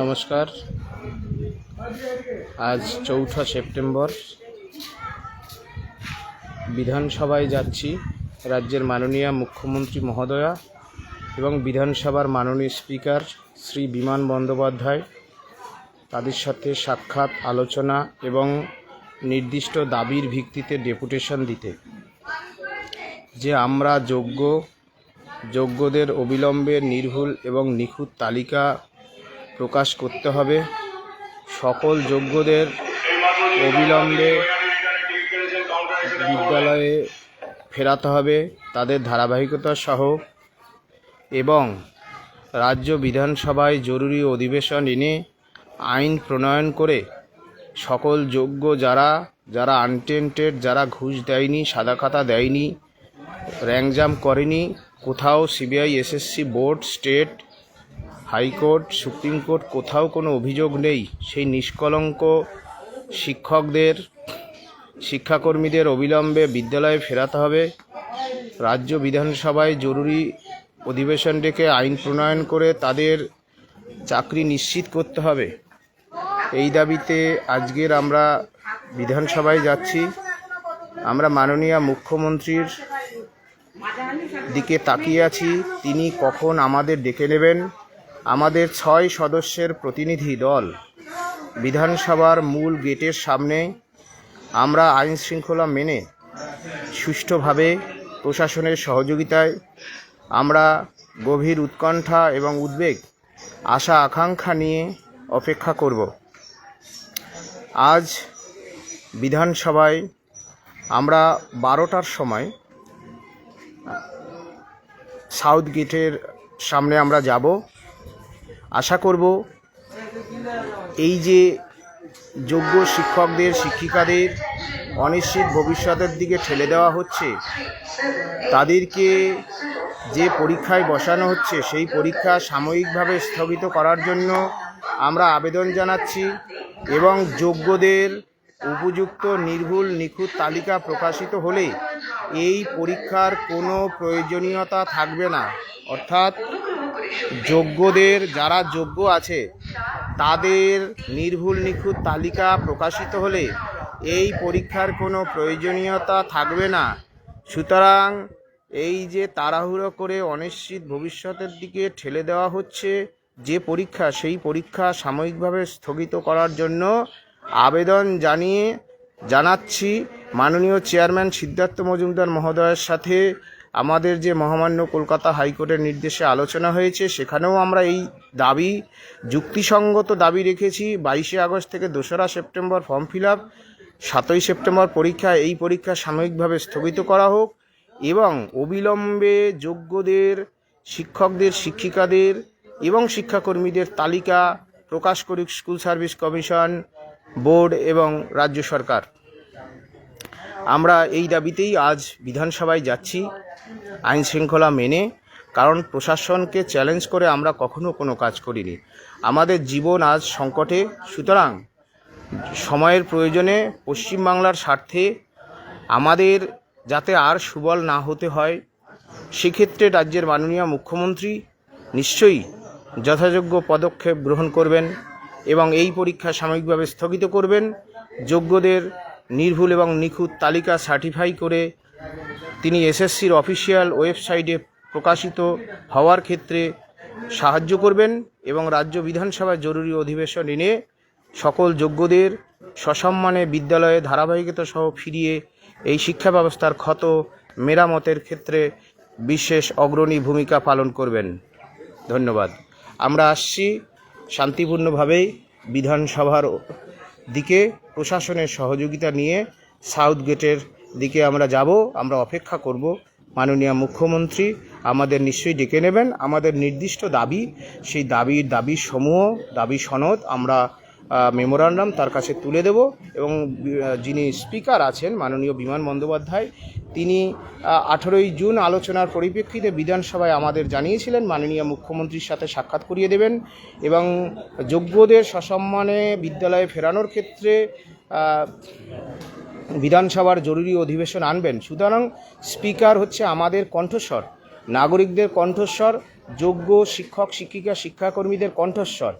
নমস্কার। আজ চৌঠা সেপ্টেম্বর। বিধানসভায় যাচ্ছি রাজ্যের মাননীয় মুখ্যমন্ত্রী মহোদয়া এবং বিধানসভার মাননীয় স্পিকার শ্রী বিমান বন্দ্যোপাধ্যায়। তাদের সাথে সাক্ষাৎ, আলোচনা এবং নির্দিষ্ট দাবির ভিত্তিতে ডেপুটেশন দিতে। যে আমরা যোগ্য যোগ্যদের অবিলম্বে নির্ভুল এবং নিখুঁত তালিকা প্রকাশ করতে হবে। সকল যোগ্যদের অবিলম্বে বিদ্যালয়ে ফেরাতে হবে। তাদের ধারাবাহিকতা সহ এবং রাজ্য বিধানসভায় জরুরি অধিবেশন এনে আইন প্রণয়ন করে সকল যোগ্য যারা যারা আনটেন্টেড যারা ঘুষ দেয়নি, সাদা খাতা দেয়নি, র্যাঙ্কজাম করেনি কোথাও CBI, SSC board, state, high court, supreme court, কোথাও কোনো অভিযোগ নেই। সেই নিষ্কলঙ্ক শিক্ষকদের, শিক্ষাকর্মীদের অবিলম্বে বিদ্যালয়ে ফেরাতে হবে। রাজ্য বিধানসভায় জরুরি অধিবেশন ডেকে আইন প্রণয়ন করে তাদের চাকরি নিশ্চিত করতে হবে। এই দাবিতে আজকের আমরা বিধানসভায় যাচ্ছি। আমরা মাননীয় মুখ্যমন্ত্রীর দিকে তাকিয়ে আছি, তিনি কখন আমাদের ডেকে নেবেন? আমাদের ছয় সদস্যের প্রতিনিধি দল, বিধানসভার মূল গেটের সামনে, আমরা আইন শৃঙ্খলা মেনে সুষ্ঠুভাবে প্রশাসনের সহযোগিতায়, আমরা গভীর উৎকণ্ঠা এবং উদ্বেগ, আশা আকাঙ্ক্ষা নিয়ে অপেক্ষা করব। আজ বিধানসভায় আমরা বারোটার সময় সাউথ গেটের সামনে আমরা যাব। আশা করব এই যে যোগ্য শিক্ষকদের, শিক্ষিকাদের অনিশ্চিত ভবিষ্যতের দিকে ঠেলে দেওয়া হচ্ছে, তাদেরকে যে পরীক্ষায় বসানো হচ্ছে, সেই পরীক্ষা সাময়িকভাবে স্থগিত করার জন্য আমরা আবেদন জানাচ্ছি এবং যোগ্যদের উপযুক্ত নির্ভুল নিখুঁত তালিকা প্রকাশিত হলে এই পরীক্ষার কোনো প্রয়োজনীয়তা থাকবে না। অর্থাৎ যোগ্যদের, যারা যোগ্য আছে, তাদের নির্ভুল নিখুঁত তালিকা প্রকাশিত হলে এই পরীক্ষার কোনো প্রয়োজনীয়তা থাকবে না। সুতরাং এই যে তাড়াহুড়ো করে অনিশ্চিত ভবিষ্যতের দিকে ঠেলে দেওয়া হচ্ছে, যে পরীক্ষা, সেই পরীক্ষা সাময়িকভাবে স্থগিত করার জন্য আবেদন জানিয়ে, জানাচ্ছি। মাননীয় চেয়ারম্যান সিদ্ধার্থ মজুমদার মহোদয়ের সাথে আমাদের যে মহামান্য কলকাতা হাইকোর্টের নির্দেশে আলোচনা হয়েছে, সেখানেও আমরা এই দাবি, যুক্তিসঙ্গত দাবি রেখেছি। বাইশে আগস্ট থেকে দোসরা সেপ্টেম্বর ফর্ম ফিল আপ, সাতই সেপ্টেম্বর পরীক্ষা, এই পরীক্ষা সাময়িকভাবে স্থগিত করা হোক এবং অবিলম্বে যোগ্যদের, শিক্ষকদের, শিক্ষিকাদের এবং শিক্ষাকর্মীদের তালিকা প্রকাশ করুক স্কুল সার্ভিস কমিশন, বোর্ড এবং রাজ্য সরকার। আমরা এই দাবিতেই আজ বিধানসভায় যাচ্ছি আইন শৃঙ্খলা মেনে, কারণ প্রশাসনকে চ্যালেঞ্জ করে আমরা কখনো কোনো কাজ করিনি। আমাদের জীবন আজ সংকটে, সুতরাং সময়ের প্রয়োজনে পশ্চিমবাংলার স্বার্থে আমাদের যাতে আর সুবল না হতে হয়, সেক্ষেত্রে রাজ্যের মাননীয় মুখ্যমন্ত্রী নিশ্চয়ই যথাযোগ্য পদক্ষেপ গ্রহণ করবেন এবং এই পরীক্ষা সাময়িকভাবে স্থগিত করবেন। যোগ্যদের নির্ভুল এবং নিখুঁত তালিকা সার্টিফাই করে তিনি এসএসসির অফিসিয়াল ওয়েবসাইটে প্রকাশিত হওয়ার ক্ষেত্রে সাহায্য করবেন এবং রাজ্য বিধানসভার জরুরি অধিবেশন এনে সকল যোগ্যদের সসম্মানে বিদ্যালয়ে ধারাবাহিকতা সহ ফিরিয়ে এই শিক্ষা ব্যবস্থার ক্ষত মেরামতের ক্ষেত্রে বিশেষ অগ্রণী ভূমিকা পালন করবেন। ধন্যবাদ। আমরা আসছি শান্তিপূর্ণভাবেই বিধানসভার দিকে। প্রশাসনের সহযোগিতা নিয়ে সাউথ গেটের দিকে আমরা যাব, আমরা অপেক্ষা করব। মাননীয় মুখ্যমন্ত্রী আমাদের নিশ্চয়ই ডেকে নেবেন। আমাদের নির্দিষ্ট দাবি, সেই দাবির দাবি সমূহ দাবি সনদ আমরা মেমোরান্ডাম তার কাছে তুলে দেব এবং যিনি স্পিকার আছেন মাননীয় বিমান বন্দ্যোপাধ্যায়, তিনি আঠেরোই জুন আলোচনার পরিপ্রেক্ষিতে বিধানসভায় আমাদের জানিয়েছিলেন, মাননীয় মুখ্যমন্ত্রীর সাথে সাক্ষাৎ করিয়ে দেবেন এবং যোগ্যদের সসম্মানে বিদ্যালয়ে ফেরানোর ক্ষেত্রে বিধানসভার জরুরি অধিবেশন আনবেন। সুতরাং স্পিকার হচ্ছে আমাদের কণ্ঠস্বর, নাগরিকদের কণ্ঠস্বর, যোগ্য শিক্ষক, শিক্ষিকা, শিক্ষাকর্মীদের কণ্ঠস্বর।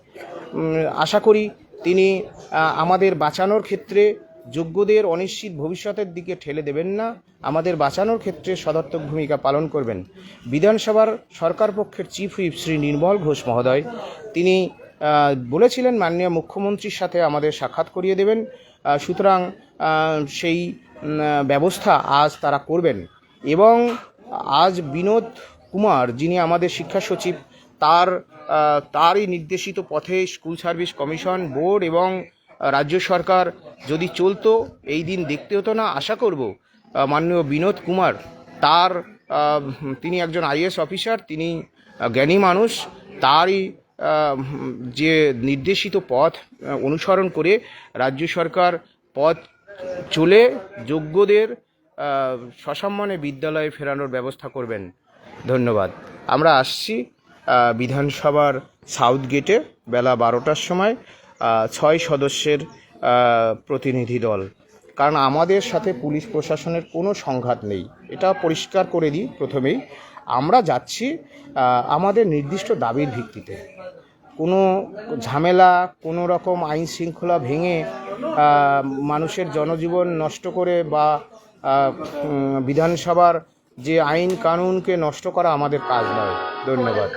আশা করি তিনি আমাদের বাঁচানোর ক্ষেত্রে যোগ্যদের অনিশ্চিত ভবিষ্যতের দিকে ঠেলে দেবেন না, আমাদের বাঁচানোর ক্ষেত্রে সদর্থক ভূমিকা পালন করবেন। বিধানসভার সরকার পক্ষের চিফ হুইপ শ্রী নির্মল ঘোষ মহোদয়, তিনি বলেছিলেন মাননীয় মুখ্যমন্ত্রীর সাথে আমাদের সাক্ষাৎ করিয়ে দেবেন সুতরাং সেই ব্যবস্থা আজ তারা করবেন। এবং আজ বিনোদ কুমার যিনি আমাদের শিক্ষা সচিব, তার তারই নির্দেশিত পথে স্কুল সার্ভিস কমিশন, বোর্ড এবং রাজ্য সরকার যদি চলতো, এই দিন দেখতে হতো না, আশা করব মাননীয় বিনোদ কুমার, তার তিনি একজন আইএস অফিসার, তিনি জ্ঞানী মানুষ, তারই যে নির্দেশিত পথ অনুসরণ করে রাজ্য সরকার পথ চলে যোগ্যদের সসম্মানে বিদ্যালয়ে ফেরানোর ব্যবস্থা করবেন। ধন্যবাদ। আমরা আসছি। বিধানসভার সাউথ গেটে বেলা বারোটার সময় ছয় সদস্যের প্রতিনিধি দল। কারণ আমাদের সাথে পুলিশ প্রশাসনের কোনো সংঘাত নেই। এটা পরিষ্কার করে দিই প্রথমেই। আমরা যাচ্ছি আমাদের নির্দিষ্ট দাবির ভিত্তিতে। কোনো ঝামেলা, কোনো রকম আইন শৃঙ্খলা ভেঙে মানুষের জনজীবন নষ্ট করে বা বিধানসভার যে আইন কানুনকে নষ্ট করা আমাদের কাজ নয়। ধন্যবাদ।